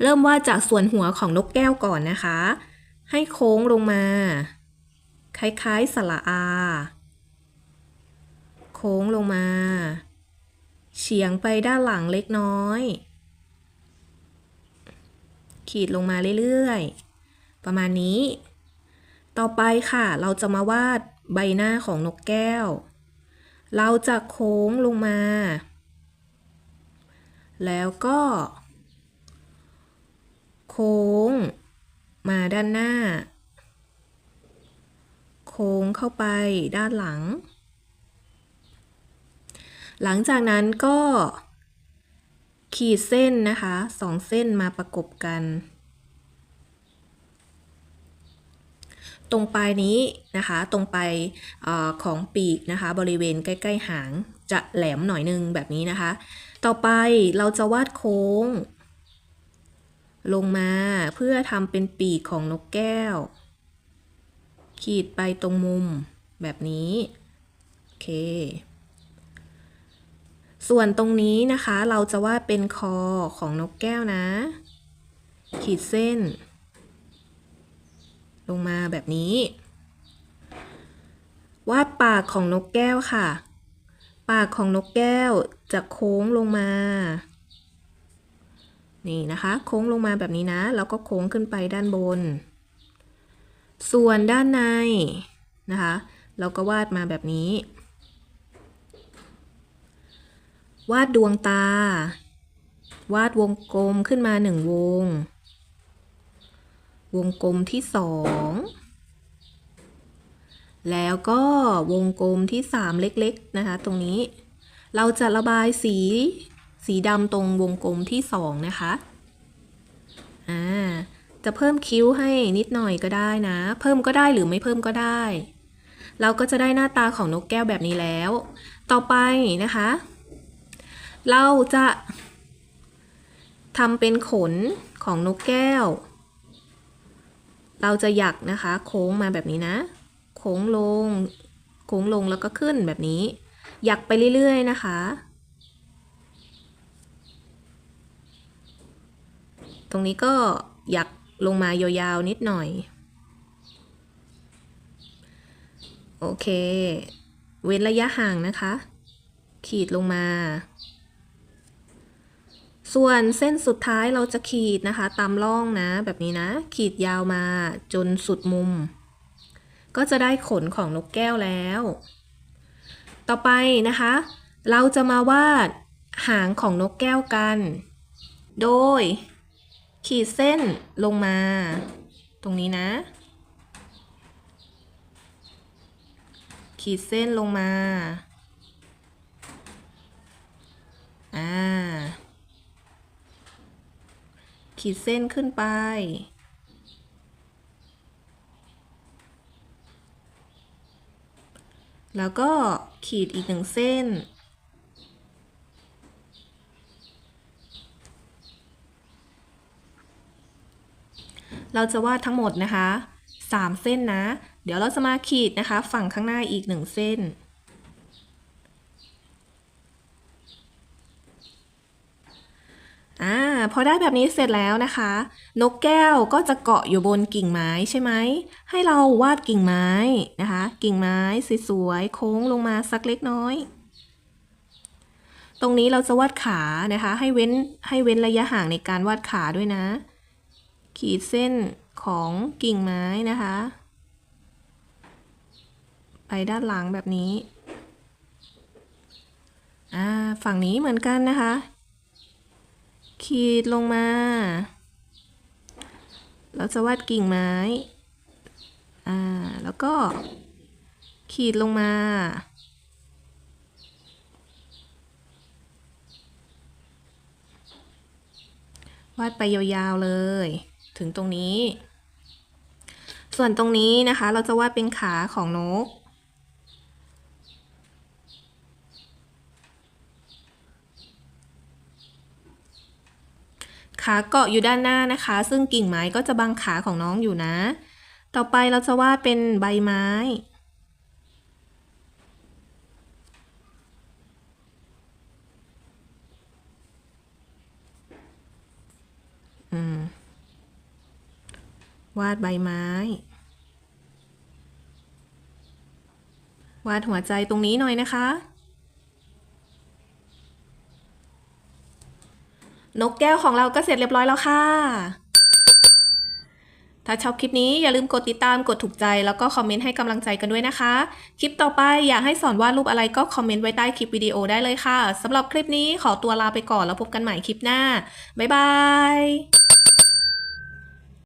เริ่มวาดจากส่วนหัวของนกแก้วก่อนนะคะ ให้โค้งลงมา คล้ายๆสระอา โค้งลงมา เฉียงไปด้านหลังเล็กน้อย ขีดลงมาเรื่อยๆ ประมาณนี้ ต่อไปค่ะเราจะมาวาดใบหน้าของนกแก้ว เราจะโค้งลงมา แล้วก็ โค้ง มาด้านหน้า โค้งเข้าไปด้านหลัง หลังจากนั้นก็ ขีดเส้นนะคะสองเส้นมาประกบกัน ตรงปลายนี้นะคะ ตรงปลายอของปีกนะคะ บริเวณใกล้ ๆ หางจะแหลมหน่อยนึงแบบนี้นะคะ ต่อไปเราจะวาดโค้ง ลงมาเพื่อทำเป็นปีกของนกแก้ว ขีดไปตรงมุมแบบนี้ โอเค ส่วนตรงนี้นะคะเราจะวาดเป็นคอของนกแก้วนะ ขีดเส้น ลงมาแบบนี้ วาดปากของนกแก้วค่ะ ปากของนกแก้วจะโค้งลงมา นี่นะคะ โค้งลงมาแบบนี้นะ แล้วก็โค้งขึ้นไปด้านบน ส่วนด้านในนะคะ เราก็วาดมาแบบนี้ วาดดวงตา วาดวงกลมขึ้นมาหนึ่งวง วงกลมที่สองแล้วก็วงกลมที่สามเล็ก ๆ นะคะ ตรงนี้ เราจะระบายสี สีดำตรงวงกลมที่สองนะคะอ่าจะเพิ่มคิ้วให้นิดหน่อยก็ได้นะ เพิ่มก็ได้หรือไม่เพิ่มก็ได้ เราก็จะได้หน้าตาของนกแก้วแบบนี้แล้ว ต่อไปนะคะ เราจะทำเป็นขนของนกแก้ว เราจะหยักนะคะ โค้งมาแบบนี้นะ โค้งลง โค้งลงแล้วก็ขึ้นแบบนี้ หยักไปเรื่อยๆนะคะ รงนี้ก็หยักลงมายาวๆนิดหน่อย โอเค เว้นระยะห่างนะคะ ขีดลงมา ส่วนเส้นสุดท้ายเราจะขีดนะคะ ตามร่องนะแบบนี้นะ ขีดยาวมาจนสุดมุม ก็จะได้ขนของนกแก้วแล้ว ต่อไปนะคะ เราจะมาวาดหางของนกแก้วกัน โดย ขีดเส้นลงมา ตรงนี้นะ ขีดเส้นลงมา อ่า ขีดเส้นขึ้นไป แล้วก็ขีดอีกหนึ่งเส้น เราจะวาดทั้งหมดนะคะสามเส้นนะ เดี๋ยวเราจะมาขีดนะคะ ฝั่งข้างหน้าอีกหนึ่งเส้น อ่า พอได้แบบนี้เสร็จแล้วนะคะ นกแก้วก็จะเกาะอยู่บนกิ่งไม้ใช่ไหม ให้เราวาดกิ่งไม้นะคะ กิ่งไม้สวยๆโค้งลงมาสักเล็กน้อยตรงนี้เราจะวาดขานะคะ ให้เว้นให้เว้นระยะห่างในการวาดขาด้วยนะ ขีดเส้นของกิ่งไม้นะคะ ไปด้านหลังแบบนี้ฝั่งนี้เหมือนกันนะคะ ขีดลงมา เราจะวาดกิ่งไม้ อ่า แล้วก็ ขีดลงมา วาดไปยาวๆเลย ถึงตรงนี้ ส่วนตรงนี้นะคะ เราจะวาดเป็นขาของนก ขาเกาะอยู่ด้านหน้านะคะ ซึ่งกิ่งไม้ก็จะบังขาของน้องอยู่นะ ต่อไปเราจะวาดเป็นใบไม้ วาดใบไม้ วาดหัวใจตรงนี้หน่อยนะคะ นกแก้วของเราก็เสร็จเรียบร้อยแล้วค่ะ ถ้าชอบคลิปนี้อย่าลืมกดติดตามกดถูกใจแล้วก็คอมเมนต์ให้กำลังใจกันด้วยนะคะ คลิปต่อไปอยากให้สอนวาดรูปอะไรก็คอมเมนต์ไว้ใต้คลิปวิดีโอได้เลยค่ะสำหรับคลิปนี้ขอตัวลาไปก่อนแล้วพบกันใหม่คลิปหน้า บ๊ายบาย